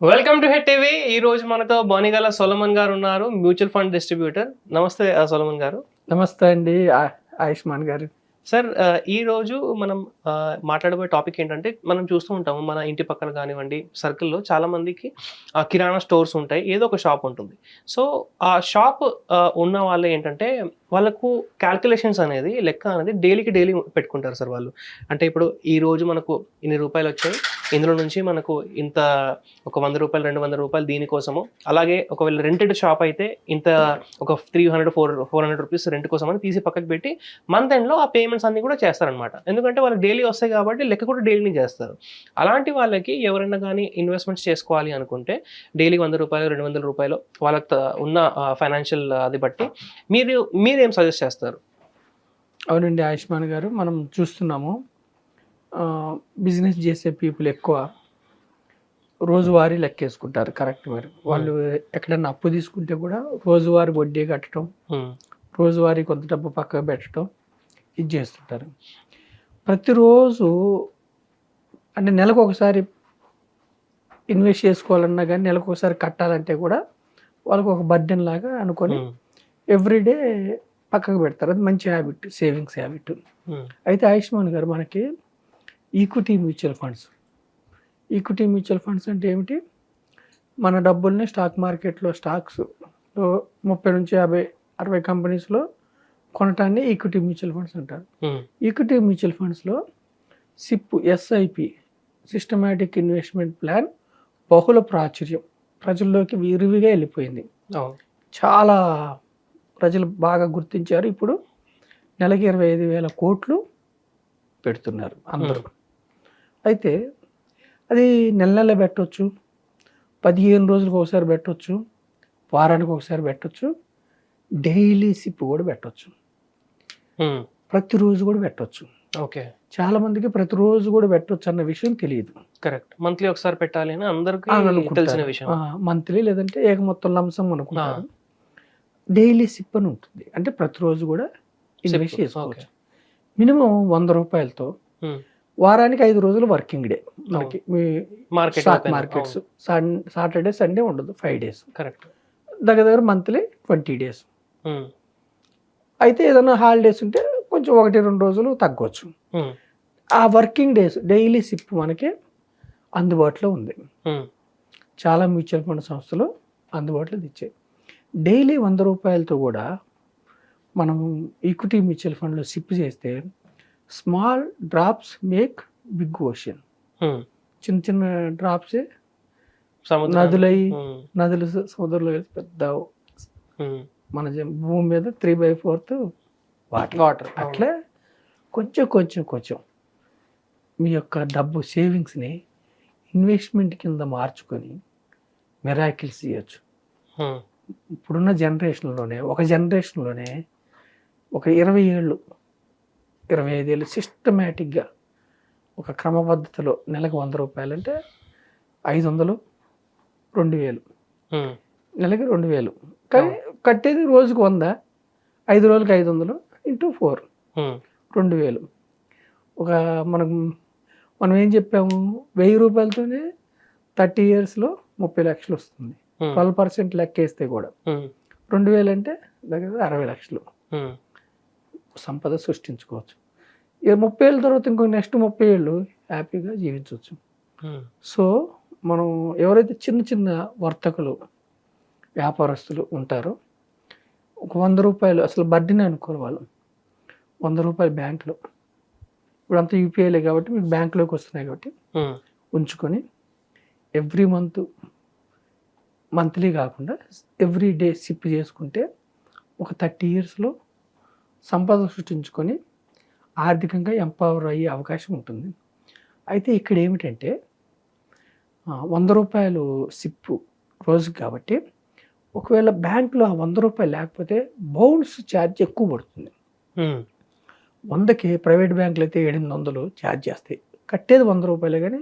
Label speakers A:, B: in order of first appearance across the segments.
A: Welcome to head TV ఈ రోజు మనతో బోనిగల సొలమన్ గారు ఉన్నారు మ్యూచువల్ ఫండ్ డిస్ట్రిబ్యూటర్. నమస్తే సొలమన్ గారు.
B: నమస్తే అండి ఆయుష్మాన్ గారు.
A: సార్ ఈ రోజు మనం మాట్లాడబోయే టాపిక్ ఏంటంటే మనం చూస్తూ ఉంటాము మన ఇంటి పక్కన కానివ్వండి సర్కిల్లో చాలా మందికి ఆ, కిరాణా స్టోర్స్ ఉంటాయి ఏదో ఒక షాప్ ఉంటుంది. సో ఆ షాప్ ఉన్న వాళ్ళు ఏంటంటే వాళ్ళకు క్యాల్కులేషన్స్ అనేది లెక్క అనేది డైలీకి డైలీ పెట్టుకుంటారు సార్ వాళ్ళు. అంటే ఇప్పుడు ఈ రోజు మనకు ఇన్ని రూపాయలు వచ్చాయి ఇందులో నుంచి మనకు ఇంత ఒక వంద రూపాయలు రెండు వందల రూపాయలు దీనికోసము అలాగే ఒకవేళ రెంటెడ్ షాప్ అయితే ఇంత ఒక three hundred four four hundred rupees rent కోసం అని తీసి పక్కకు పెట్టి మంత్ ఎండ్లో ఆ పేమెంట్స్ అన్ని కూడా చేస్తారనమాట ఎందుకంటే వాళ్ళు డైలీ వస్తాయి కాబట్టి లెక్క కూడా డైలీ చేస్తారు. అలాంటి వాళ్ళకి ఎవరైనా కానీ ఇన్వెస్ట్మెంట్స్ చేసుకోవాలి అనుకుంటే డైలీ వంద రూపాయలు రెండు వందల రూపాయలు వాళ్ళకి ఉన్న ఫైనాన్షియల్ అది బట్టి మీరు మీరు సజెస్ట్ చేస్తారు?
B: అవునండి ఆయుష్మాన్ గారు మనం చూస్తున్నాము. బిజినెస్ చేసే పీపుల్ ఎక్కువ రోజువారీ లెక్కేసుకుంటారు కరెక్ట్ మరి. వాళ్ళు ఎక్కడన్నా అప్పు తీసుకుంటే కూడా రోజువారీ వడ్డీ కట్టడం
A: Hmm.
B: రోజువారీ కొంత డబ్బు పక్కకు పెట్టడం ఇది చేస్తుంటారు. ప్రతిరోజు అంటే నెలకు ఒకసారి ఇన్వెస్ట్ చేసుకోవాలన్నా కానీ నెలకు ఒకసారి కట్టాలంటే కూడా వాళ్ళకు ఒక బర్డెన్ లాగా అనుకొని
A: Hmm.
B: ఎవ్రీడే పక్కకు పెడతారు. అది మంచి హ్యాబిట్ సేవింగ్స్ హ్యాబిట్. అయితే ఆయుష్మాన్ గారు మనకి equity mutual funds equity mutual funds అంటే ఏమిటి? మన డబ్బుల్ని స్టాక్ మార్కెట్లో స్టాక్స్ ముప్పై నుంచి యాభై అరవై కంపెనీస్లో కొనటాన్ని ఈక్విటీ మ్యూచువల్ ఫండ్స్ అంటారు. ఈక్విటీ మ్యూచువల్ ఫండ్స్లో SIP S I P systematic investment plan బహుళ ప్రాచుర్యం ప్రజల్లోకి విరివిగా వెళ్ళిపోయింది. చాలా ప్రజలు బాగా గుర్తించారు. ఇప్పుడు నెలకి ఇరవై ఐదు వేల కోట్లు పెడుతున్నారు అందరూ. అయితే అది నెల నెల పెట్టవచ్చు పదిహేను రోజులకు ఒకసారి పెట్టవచ్చు వారానికి ఒకసారి పెట్టవచ్చు డైలీ సిప్ కూడా పెట్టవచ్చు. ప్రతిరోజు కూడా పెట్టవచ్చు
A: ఓకే.
B: చాలా మందికి ప్రతిరోజు కూడా పెట్టవచ్చు అన్న విషయం తెలియదు.
A: కరెక్ట్. మంత్లీ ఒకసారి పెట్టాలి అని అందరికి. తెలిసిన విషయం.
B: మంత్లీ లేదంటే ఏక మొత్తం లంసం అనుకుంటారు. డైలీ సిప్ అని ఉంటుంది. అంటే ప్రతిరోజు కూడా ఇన్వెస్ట్ చేసుకోవచ్చు. మినిమం వంద రూపాయలతో. వారానికి ఐదు రోజులు వర్కింగ్ డే. మనకి స్టాక్ మార్కెట్స్ సాటర్డే సండే ఉండదు ఫైవ్ డేస్.
A: కరెక్ట్.
B: దగ్గర దగ్గర మంత్లీ ట్వంటీ డేస్. అయితే ఏదైనా హాలిడేస్ ఉంటే కొంచెం ఒకటి రెండు రోజులు తగ్గవచ్చు. ఆ వర్కింగ్ డేస్ డైలీ సిప్ మనకి అందుబాటులో ఉంది. చాలా మ్యూచువల్ ఫండ్ సంస్థలు అందుబాటులో ఇచ్చాయి. డైలీ వంద రూపాయలతో కూడా మనం ఈక్విటీ మ్యూచువల్ ఫండ్లో సిప్ చేస్తే small drops make big ocean చిన్న చిన్న డ్రాప్సే నదులై
A: Hmm.
B: నదులు సముద్రంలో పెద్ద
A: Hmm.
B: మన భూమి మీద three by fourth water
A: water
B: అట్లా కొంచెం కొంచెం కొంచెం మీ యొక్క డబ్బు సేవింగ్స్ని ఇన్వెస్ట్మెంట్ కింద మార్చుకొని మెరాకిల్స్ చేయొచ్చు
A: Hmm.
B: ఇప్పుడున్న జనరేషన్లోనే ఒక జనరేషన్లోనే ఒక ఇరవై ఏళ్ళు ఇరవై ఐదేళ్ళు సిస్టమేటిక్గా ఒక క్రమ పద్ధతిలో నెలకు వంద రూపాయలు అంటే ఐదు వందలు రెండు వేలు. నెలకి రెండు వేలు కానీ కట్టేది రోజుకు వంద ఐదు రోజులకి ఐదు వందలు ఇంటూ ఫోర్. రెండు వేలు ఒక మనం మనం ఏం చెప్పాము వెయ్యి రూపాయలతోనే థర్టీ ఇయర్స్లో ముప్పై లక్షలు వస్తుంది. ట్వెల్వ్ పర్సెంట్ లెక్కేస్తే కూడా
A: Hmm.
B: రెండు వేలు అంటే దగ్గర అరవై లక్షలు
A: Hmm.
B: సంపద సృష్టించుకోవచ్చు ఇక ముప్పై ఏళ్ళ తర్వాత ఇంకో నెక్స్ట్ ముప్పై ఏళ్ళు హ్యాపీగా జీవించవచ్చు
A: Hmm.
B: సో మనం ఎవరైతే చిన్న చిన్న వర్తకులు వ్యాపారస్తులు ఉంటారో ఒక వంద రూపాయలు అసలు బడ్డీని అనుకోరు వాళ్ళు వంద రూపాయలు బ్యాంకులో ఇప్పుడు అంతా యూపీఐలే కాబట్టి మీకు బ్యాంకులోకి వస్తున్నాయి కాబట్టి
A: Hmm.
B: ఉంచుకొని ఎవ్రీ మంత్ మంత్లీ కాకుండా ఎవ్రీ డే సిప్ చేసుకుంటే ఒక థర్టీ ఇయర్స్లో సంపద సృష్టించుకొని ఆర్థికంగా ఎంపవర్ అయ్యే అవకాశం ఉంటుంది. అయితే ఇక్కడ ఏమిటంటే వంద రూపాయలు సిప్పు రోజుకి కాబట్టి ఒకవేళ బ్యాంకులో ఆ వంద రూపాయలు లేకపోతే బౌన్స్ ఛార్జ్ ఎక్కువ పడుతుంది. వందకి ప్రైవేట్ బ్యాంకులు అయితే ఎనిమిది వందలు ఛార్జ్ చేస్తాయి. కట్టేది వంద రూపాయలే కానీ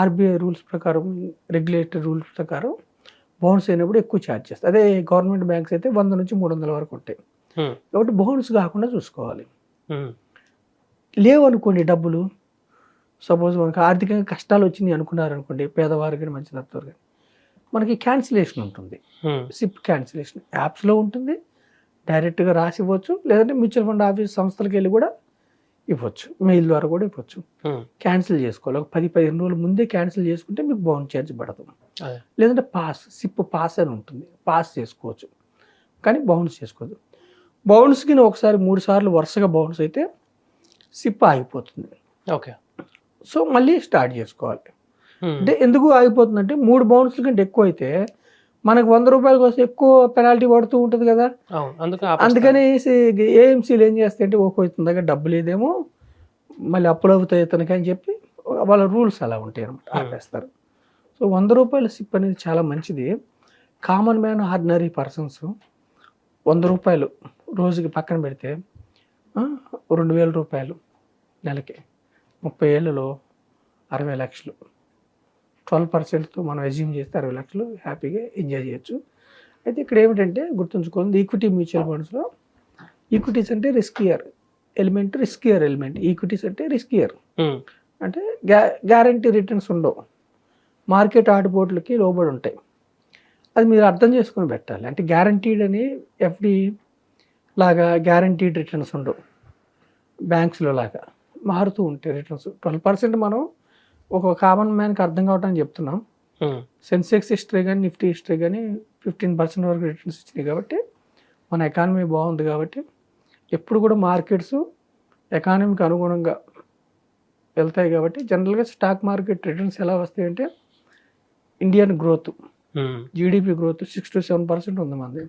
B: ఆర్బీఐ రూల్స్ ప్రకారం రెగ్యులేటరీ రూల్స్ ప్రకారం బౌన్స్ అయినప్పుడు ఎక్కువ ఛార్జ్ చేస్తాయి అదే గవర్నమెంట్ బ్యాంక్స్ అయితే వంద నుంచి మూడు వందల వరకు ఉంటాయి. కాబట్టి బౌన్స్ కాకుండా చూసుకోవాలి. లేవు అనుకోండి డబ్బులు సపోజ్ మనకి ఆర్థికంగా కష్టాలు వచ్చినాయి అనుకున్నారు అనుకోండి పేదవారు కానీ మంచి తత్వారు కానీ మనకి క్యాన్సిలేషన్ ఉంటుంది. SIP cancellation. యాప్స్లో ఉంటుంది. డైరెక్ట్గా రాసి ఇవ్వచ్చు. లేదంటే మ్యూచువల్ ఫండ్ ఆఫీస్ సంస్థలకు వెళ్ళి కూడా ఇవ్వచ్చు. మెయిల్ ద్వారా కూడా ఇవ్వచ్చు. క్యాన్సిల్ చేసుకోవాలి. ఒక పది పదిహేను రోజుల ముందే క్యాన్సిల్ చేసుకుంటే మీకు బౌండ్ ఛార్జ్ పడదు. లేదంటే పాస్ సిప్ పాస్ అని ఉంటుంది. పాస్ చేసుకోవచ్చు. కానీ బౌన్స్ చేసుకోవద్దు. బౌన్స్కి ఒకసారి మూడు సార్లు వరుసగా బౌన్స్ అయితే సిప్ ఆగిపోతుంది.
A: ఓకే.
B: సో మళ్ళీ స్టార్ట్ చేసుకోవాలి. అంటే ఎందుకు ఆగిపోతుందంటే మూడు బౌన్స్ల కంటే ఎక్కువ అయితే మనకు వంద రూపాయల కోసం ఎక్కువ పెనాల్టీ పడుతూ ఉంటుంది కదా. అందుకని ఏఎంసీలు ఏం చేస్తాయంటే ఓహో ఇతని దగ్గర డబ్బు లేదేమో మళ్ళీ అప్పులు అవుతాయి ఇతనికి అని చెప్పి వాళ్ళ రూల్స్ అలా ఉంటాయి అనమాట
A: Hmm.
B: ఆపేస్తారు. సో వంద రూపాయల సిప్ అనేది చాలా మంచిది. కామన్ మ్యాన్ ఆర్డినరీ పర్సన్స్ వంద రూపాయలు రోజుకి పక్కన పెడితే రెండు వేల రూపాయలు నెలకి. ముప్పై ఏళ్ళలో అరవై లక్షలు. ట్వెల్వ్ పర్సెంట్తో మనం అజ్యూమ్ చేస్తే అరవై లక్షలు హ్యాపీగా ఎంజాయ్ చేయొచ్చు. అయితే ఇక్కడ ఏమిటంటే గుర్తుంచుకోండి ఈక్విటీ మ్యూచువల్ ఫండ్స్లో ఈక్విటీస్ అంటే riskier element riskier element. Equities అంటే రిస్కియర్. అంటే గ్యా గ్యారంటీ రిటర్న్స్ ఉండవు. మార్కెట్ ఆటుపోట్లకి లోబడి ఉంటాయి. అది మీరు అర్థం చేసుకొని పెట్టాలి. అంటే గ్యారంటీడ్ అని ఎఫ్డి లాగా గ్యారంటీడ్ రిటర్న్స్ ఉండవు. బ్యాంక్స్లో లాగా మారుతూ ఉంటాయి రిటర్న్స్. ట్వెల్వ్ పర్సెంట్ మనం ఒక కామన్ మ్యాన్కి అర్థం కావటానికి చెప్తున్నాం. సెన్సెక్స్ హిస్టరీ కానీ నిఫ్టీ హిస్టరీ కానీ ఫిఫ్టీన్ పర్సెంట్ వరకు రిటర్న్స్ ఇచ్చినాయి కాబట్టి మన ఎకానమీ బాగుంది కాబట్టి ఎప్పుడు కూడా మార్కెట్స్ ఎకానమీకి అనుగుణంగా వెళ్తాయి కాబట్టి జనరల్గా స్టాక్ మార్కెట్ రిటర్న్స్ ఎలా వస్తాయి అంటే Indian growth GDP growth six to seven percent ఉంది మనది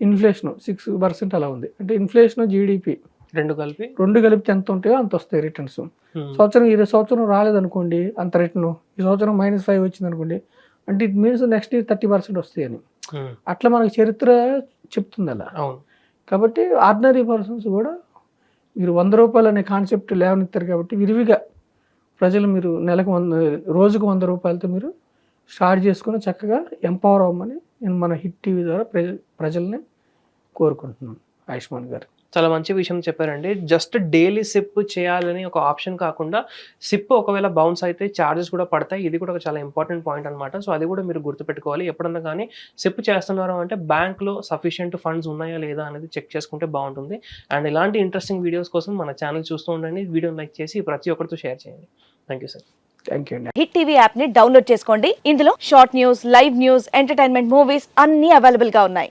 B: ఇన్ఫ్లేషన్ సిక్స్ పర్సెంట్ అలా ఉంది. అంటే ఇన్ఫ్లేషన్ జీడిపి
A: రెండు కలిపి?
B: రెండు కలిపితే ఎంత ఉంటాయో అంత వస్తాయి రిటర్న్స్
A: ఉమ్,
B: సంవత్సరం ఈ సంవత్సరం రాలేదనుకోండి అంత రిటర్న్ ఈ సంవత్సరం మైనస్ ఫైవ్ వచ్చింది అనుకోండి అంటే it means next year thirty percent వస్తాయని.
A: ఉమ్,
B: అట్లా మనకి చరిత్ర చెప్తుంది అలా. కాబట్టి ఆర్డినరీ పర్సన్స్ కూడా మీరు వంద రూపాయలు అనే కాన్సెప్ట్ లేవనెత్తారు కాబట్టి విరివిగా ప్రజలు మీరు నెలకు వంద రోజుకు వంద రూపాయలతో మీరు స్టార్ట్ చేసుకుని చక్కగా ఎంపవర్ అవ్వమని నేను మన హిట్ టీవీ ద్వారా ప్రజ ప్రజల్ని కోరుకుంటున్నాను. ఆయుష్మాన్ గారు.
A: చాలా మంచి విషయం చెప్పారండి. జస్ట్ డైలీ సిప్ చేయాలని ఒక ఆప్షన్ కాకుండా సిప్ ఒకవేళ బౌన్స్ అయితే ఛార్జెస్ కూడా పడతాయి. ఇది కూడా ఒక చాలా ఇంపార్టెంట్ పాయింట్ అనమాట సో అది కూడా మీరు గుర్తుపెట్టుకోవాలి. ఎప్పుడన్నా కానీ సిప్ చేస్తున్నారు అంటే బ్యాంక్లో సఫిషియెంట్ ఫండ్స్ ఉన్నాయా లేదా అనేది చెక్ చేసుకుంటే బాగుంటుంది. అండ్ ఇలాంటి ఇంట్రెస్టింగ్ వీడియోస్ కోసం మన ఛానల్ చూస్తూ ఉండండి. వీడియోని లైక్ చేసి ప్రతి ఒక్కరితో షేర్ చేయండి. Thank you sir.
B: Thank you అండి.
C: హిట్ టీవీ యాప్ని డౌన్లోడ్ చేసుకోండి. ఇందులో short news live news entertainment movies అన్ని అవైలబుల్గా ఉన్నాయి.